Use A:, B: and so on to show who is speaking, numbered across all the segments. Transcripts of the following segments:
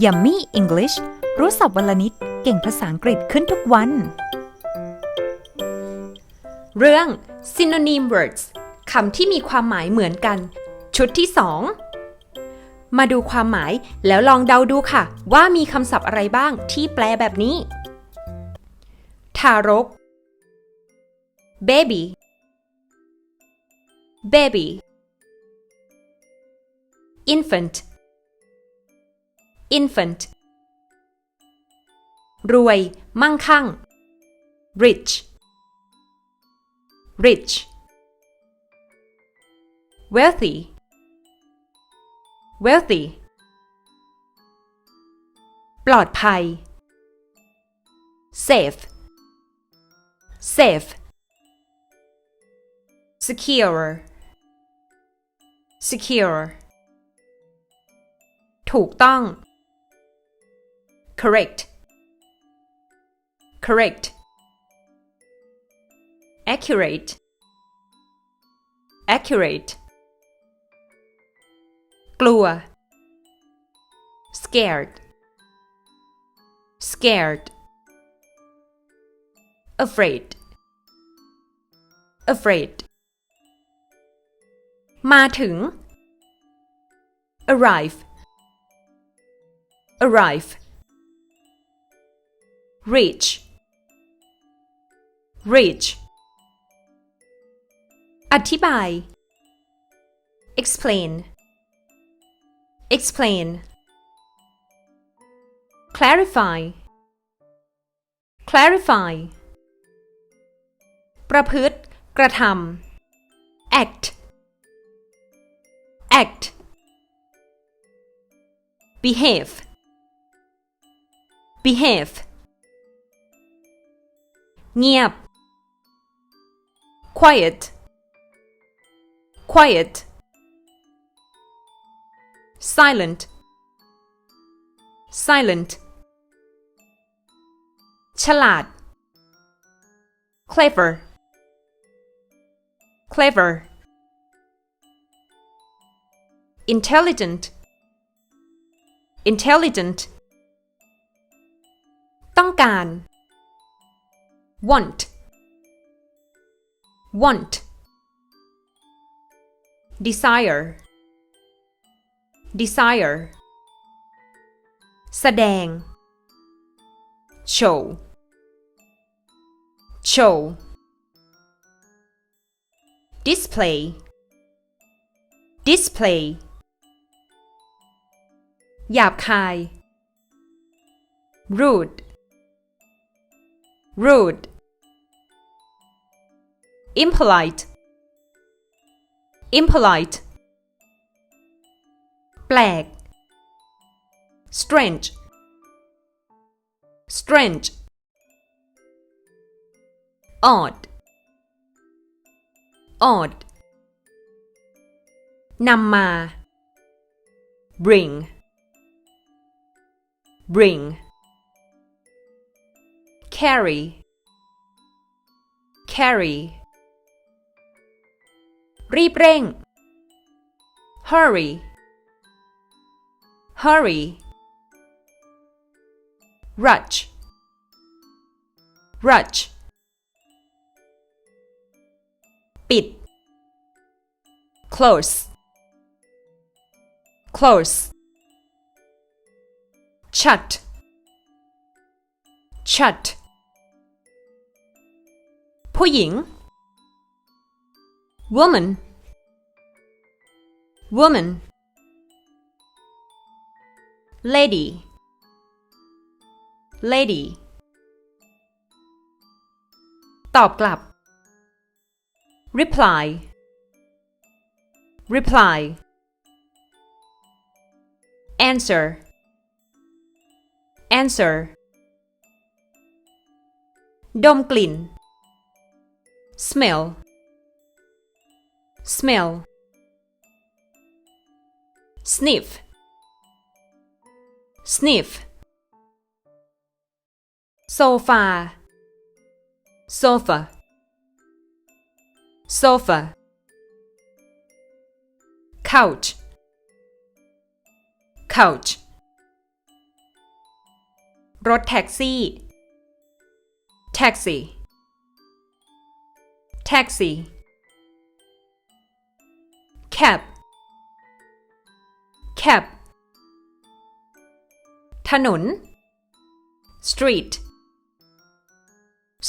A: Yummy English รู้ศัพท์วันละนิดเก่งภาษาอังกฤษขึ้นทุกวัน
B: เรื่อง synonym words คำที่มีความหมายเหมือนกัน ชุดที่2มาดูความหมายแล้วลองเดาดูค่ะ ว่ามีคำศัพท์อะไรบ้างที่แปลแบบนี้ ทารก baby baby infant infant รวย มั่งคั่ง rich rich wealthy wealthy ปลอดภัย safe safe secure secure ถูกต้อง correct correct accurate accurate กลัว scared scared afraid afraid มาถึง arrive arrive reach reach อธิบาย explain explain clarify clarify ประพฤติ กระทำ act act behave behave เงียบ quiet quiet silent silent ฉลาด clever clever intelligent intelligent ต้องการ want want desire desire แสดง show show display display หยาบคาย rude rude impolite impolite แปลก strange strange odd odd นำมา bring bring carry carry รีบเร่ง hurry hurry rush rush ปิด close close shut shut ผู้หญิง woman woman lady lady ตอบกลับ reply reply answer answer ดมกลิ่น smell smell sniff sniff sofa sofa sofa couch couch รถแท็กซี่ taxi taxi Cab cab ถนน street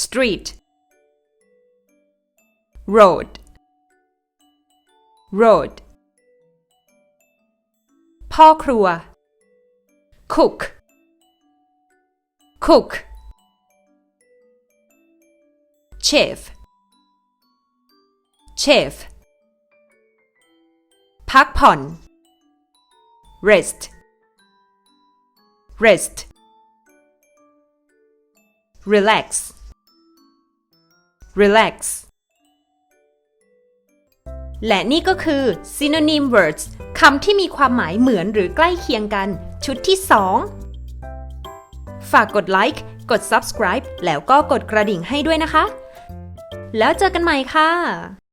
B: street road road พ่อครัว cook cook chef chef พักผ่อน rest rest relax relax และนี่ก็คือ synonym words คำที่มีความหมายเหมือนหรือใกล้เคียงกัน ชุดที่ 2 ฝากกดไลค์ กด subscribe แล้วก็กดกระดิ่งให้ด้วยนะคะ แล้วเจอกันใหม่ค่ะ